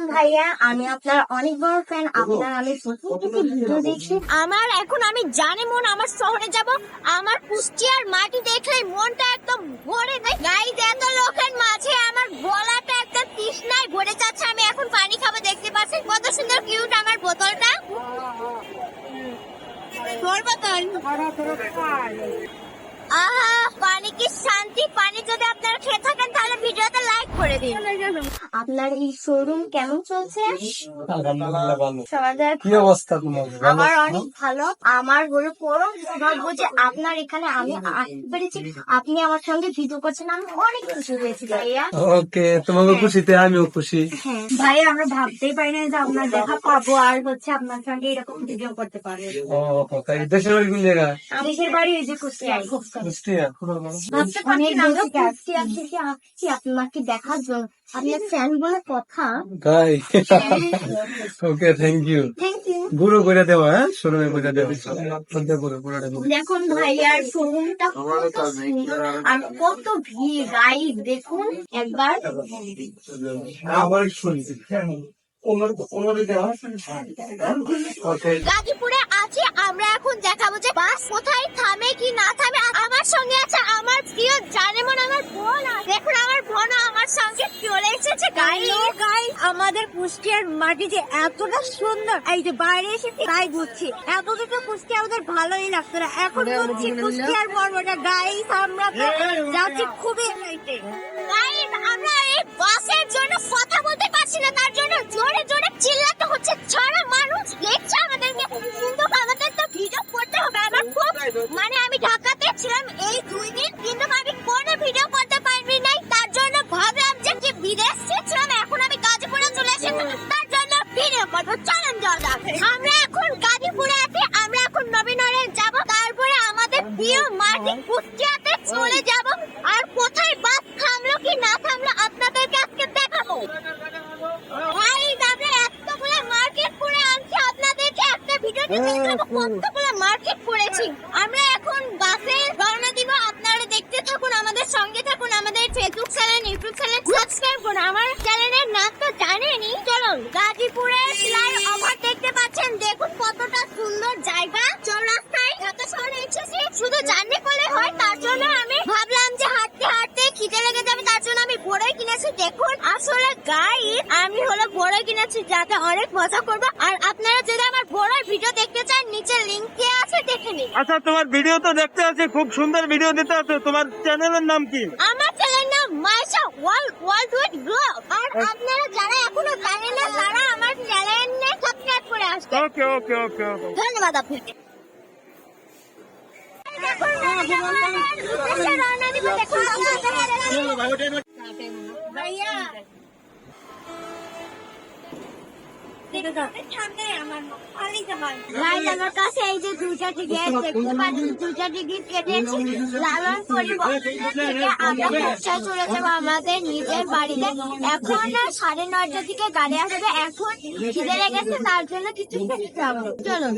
আলাইকুম ভাইয়া আমি আপনার অনেক বড় ফ্যান আপনার আমি ভিডিও দেখছি। আমার এখন আমি জানি মন আমার শহরে যাব আমার কুষ্টিয়ার মাটি দেখলেই মনটা একদম ভরে যায়। গাইজ এত লোকের মাঝে আমার গলাটা একটা তৃষ্ণায় ভরে যাচ্ছে আমি এখন পানি খাব দেখতে পাচ্ছি কত সুন্দর কিউট আমার বোতলটা। তোর বোতল? আহা পানি কি শান্তি? পানি যদি আপনারা খেয়ে করে দিন। আপনার এই শোরুম কেমন চলছে? আলহামদুলিল্লাহ ভালো সমাজের কি অবস্থা তোমার? আমার অনেক ভালো। আমার হলো পরম সৌভাগ্য যে আপনার এখানে আমি আসতে পেরেছি। আপনি আমার সঙ্গে ভিডিও করছেন। আমি অনেক খুশি হয়েছি ভাইয়া। ওকে তোমাকে খুশিতে আমিও খুশি। হ্যাঁ। ভাইয়া আমরা ভাবতেই পারি না যে আপনার দেখা পাবো আর হচ্ছে আপনার সঙ্গে এরকম ভিডিও করতে পারব। দেশের বাড়ি কোন জায়গা দেশের বাড়ি এই যে কুষ্টিয়া কুষ্টিয়া আপনাকে দেখার আপনার বলে কথা। তাই? Okay thank you thank you করে দেওয়া হ্যাঁ? শোরুমে করে দেওয়া সন্ধ্যা করে পুরোটা করে দেখুন ভাইয়ার শোরুমটা কত সুন্দর আর কত ভিড়। গাইড দেখুন একবার। আবার শুনছি গাজীপুরে আছে আমরা এখন দেখাবো যে বাস কোথায় থামে কি না থামে। আমার সঙ্গে আছে আমার প্রিয় জানেমন আমার বোন। দেখুন আমার বোন আমার সঙ্গে গাই আমাদের কুষ্টিয়ার মাটি যে এতটা সুন্দর। এই যে বাইরে এসেছি তাই বুঝছি এতটা কুষ্টিয়া আমাদের ভালোই লাগতো না। এখন বুঝছি কুষ্টিয়ার মর্মটা গাই আমরা যাচ্ছি খুবই। আমরা এই বাসের জন্য কথা বলতে পারছি না। তার জন্য জোরে জোরে চিল্লাতে হচ্ছে। ছাড়া মানুষ দেখছে আমাদেরকে। কিন্তু আমাদের তো ভিডিও করতে হবে। আমার খুব মানে আমি ঢাকাতে ছিলাম এই দুই দিন। কিন্তু আমি Facebook channel YouTube channel subscribe করুন আমার চ্যানেলের নাম তো জানেনই। চলুন গাজীপুরের ফ্লাই ওভার দেখতে পাচ্ছেন। দেখুন কতটা সুন্দর জায়গা। চৌরাস্তায় ঢাকা শহরে এসেছি। শুধু জার্নি করলে হয় তার জন্য আমি ভাবলাম যে হাঁটতে হাঁটতে খিদে লেগে যাবে তার জন্য আমি বড়ই কিনেছি। দেখুন আসলে গাইড আমি হলো বড়ই কিনেছি যাতে অনেক মজা করব। আর আপনারা যদি আমার বড়ই ভিডিও দেখতে চান নিচে লিঙ্ক দেওয়া আছে দেখে নিন। আচ্ছা তোমার ভিডিও তো দেখতে আছি খুব সুন্দর ভিডিও দিতে আছে। তোমার চ্যানেলের নাম কি? আমার channel wall wall to it glow আর আপনারা যারা এখনও জানেন না তারা আমার চ্যানেলে সাবস্ক্রাইব করে আসবেন ওকে ওকে ওকে ওকে। ধন্যবাদ আপনাকে। ভাইয়া Guys, আমার কাছে এই যে দুইটা টিকিট দেখতে পাচ্ছি দুইটা টিকিট কেটেছি লালন পরিবহন থেকে আমরা ব্যবসায় চলে যাব আমাদের নিজের বাড়িতে। এখন না সাড়ে নয়টা থেকে গাড়ি আসবে। এখন খিদে লেগেছে তার জন্য কিছু খেতে যাব চলো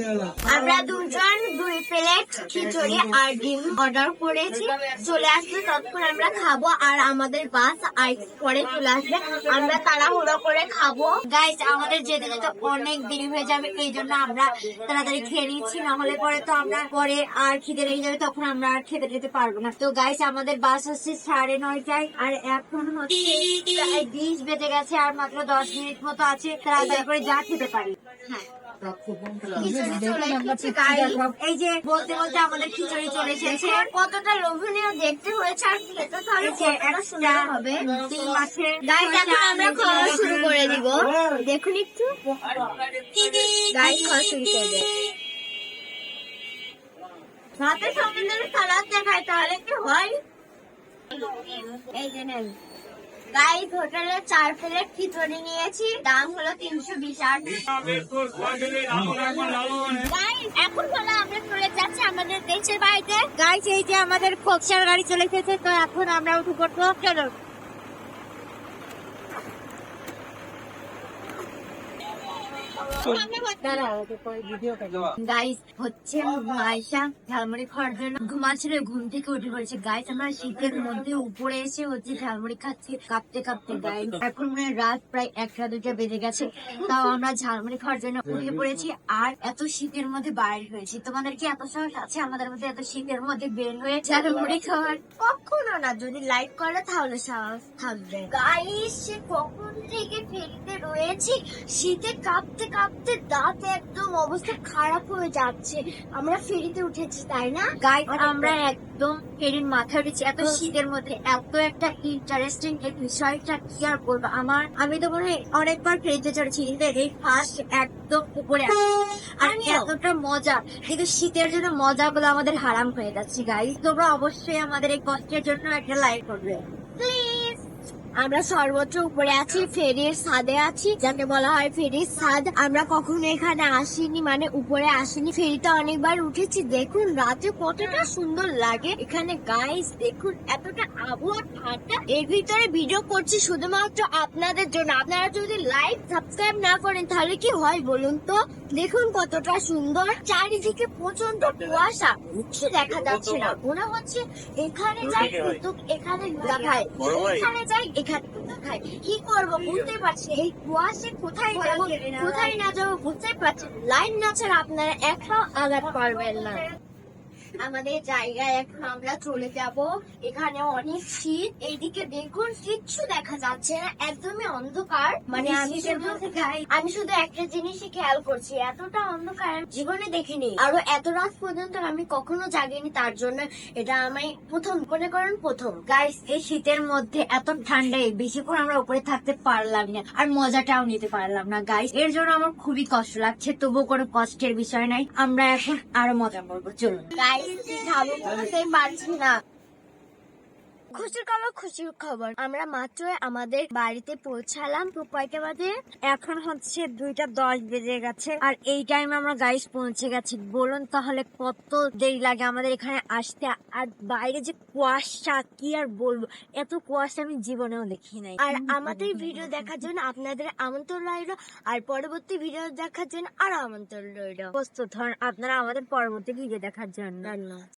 আমরা দুজন দুই প্লেট খিচুড়ি আর ডিম অর্ডার করেছি। চলে আসবে ততক্ষণ আমরা খাব। আর আমাদের বাস আর পরে চলে আসবে। আমরা তাড়াহুড়ো করে খাব। গাইস আমাদের যেতে যেতে অনেক দেরি হয়ে যাবে, এই জন্য আমরা তাড়াতাড়ি খেয়ে নিচ্ছি, না হলে পরে তো আমরা পরে আর খিদে লেগে যাবে, তখন আমরা আর খেতে যেতে পারব না। তো গাইস আমাদের বাস হচ্ছে সাড়ে নয়টায়, আর এখন হচ্ছে বেজে গেছে, আর মাত্র দশ মিনিট মতো আছে, তাড়াতাড়ি করে যা খেতে পারি। হ্যাঁ। এই যে বলতে বলতে আমাদের খিচুড়ি চলে এসেছে। কতটা লোভনীয় দেখতে হয়েছে আর খেতে তাহলে কতটা সুন্দর হবে। তিন মাসের গাইস এখন আমরা খাওয়া শুরু করে দিব। দেখুন একটু। গাইস খাওয়া শুরু করবে সাথে সমুদ্রের সালাদ দেখায় তাহলে কি হয়? এই যে নেন। গাইস হোটেলে চার প্লেট খিচুড়ি নিয়েছি? দাম হলো তিনশো বিশ আট। এখন হলো আমরা চলে যাচ্ছি আমাদের দেশের বাড়িতে। গাইস এই যে আমাদের খোকসার গাড়ি চলে এসেছে, তো এখন আমরা উঠু করব চলো ঝালমুড়ি ঘুম থেকে উঠে পড়েছে। গাইস আমরা শীতের মধ্যে উপরে এসে হচ্ছে ঝালমুড়ি খাচ্ছি, কাঁপতে কাঁপতে। গাইস এখন মানে রাত প্রায় একটা, দুটা বেজে গেছে। তাও আমরা ঝালমুড়ি খাওয়ার জন্য উঠে পড়েছি আর এত শীতের মধ্যে বাইরে হয়েছি। তোমাদের কি এত সাহস আছে আমাদের মধ্যে এত শীতের মধ্যে বের হয়ে ঝালমুড়ি খাওয়ার? কখনো না, যদি লাইক করে তাহলে সাহস থাকবে। গাইস সে কখন থেকে ফেরিতে রয়েছি? শীতে কাঁপতে কাঁপতে দাঁত একদম অবস্থা খারাপ হয়ে যাচ্ছে। আমরা ফেরিতে উঠেছি তাই না? গাইড আমরা একদম ফেরির মাথায় উঠেছি। এত শীতের মধ্যে এত একটা ইন্টারেস্টিং এই বিষয়টা কি আর বলব? আমার আমি তো মনে হয় অনেকবার ফেরিতে চড়েছি কিন্তু এই ফার্স্ট একদম উপরে। আর এতটা মজা কিন্তু শীতের জন্য মজাগুলো আমাদের হারাম হয়ে যাচ্ছে গাইজ তোমরা অবশ্যই আমাদের এই কষ্টের জন্য একটা লাইক করবে। আমরা সর্বত্র উপরে আছি, ফেরির ছাদে আছি, যাকে বলা হয় ফেরির ছাদ। আমরা কখনো এখানে আসিনি মানে উপরে আসিনি। ফেরিতে অনেকবার উঠেছি। দেখুন, রাতে কতটা সুন্দর লাগে। এখানে গাইস দেখুন, এতটা আবহাওয়া ঠান্ডা। এর ভিতরে ভিডিও করছি শুধুমাত্র আপনাদের জন্য। আপনারা যদি লাইক সাবস্ক্রাইব না করেন, তাহলে কি হয় বলুন তো? দেখুন কতটা সুন্দর। চারিদিকে প্রচণ্ড কুয়াশা। কিছু দেখা যাচ্ছে না। মনে হচ্ছে এখানে যাই কিন্তু এখানে দেখায় এখানে যাই এখানে দেখায় কি করব বুঝতে পারছি এই কুয়াশে কোথায় যাব কোথায় না যাব বুঝতে পারছি লাইন না ছাড়া আপনারা একটাও আঘাত পারবেন না। আমাদের জায়গায় এখন আমরা চলে যাব। এখানে অনেক শীত এইদিকে দেখুন কিচ্ছু দেখা যাচ্ছে না একদমই অন্ধকার। মানে আমি শুধু আমি শুধু একটা জিনিসই খেয়াল করছি এতটা অন্ধকার জীবনে দেখিনি। আরও এত রাত পর্যন্ত আমি কখনো জাগিনি তার জন্য। এটা আমি প্রথম মনে করেন প্রথম। গাইস এই শীতের মধ্যে এত ঠান্ডায় বেশিক্ষণ আমরা উপরে থাকতে পারলাম না আর মজাটাও নিতে পারলাম না গাইস এর জন্য আমার খুবই কষ্ট লাগছে তবুও কোনো কষ্টের বিষয় নাই। আমরা এখন আরও মজা করব চলুন। গাইস খাব বুঝতেই পারছি না খুশির খবর খুশির খবর। আমরা মাত্র আমাদের বাড়িতে পৌঁছালাম। তো কয়টা বাজে এখন হচ্ছে দুইটা দশ বেজে গেছে। আর এই টাইমে আমরা গাইস পৌঁছে গেছি। বলুন তাহলে কত দেরি লাগে আমাদের এখানে আসতে? আর বাইরে যে কুয়াশা, কি আর বলব? এত কুয়াশা আমি জীবনেও দেখি নাই। আর আমাদের ভিডিও দেখার জন্য আপনাদের আমন্ত্রণ রইল। আর পরবর্তী ভিডিও দেখার জন্য আরও আমন্ত্রণ রইল। প্রস্তুত হন আপনারা আমাদের পরবর্তী ভিডিও দেখার জন্য।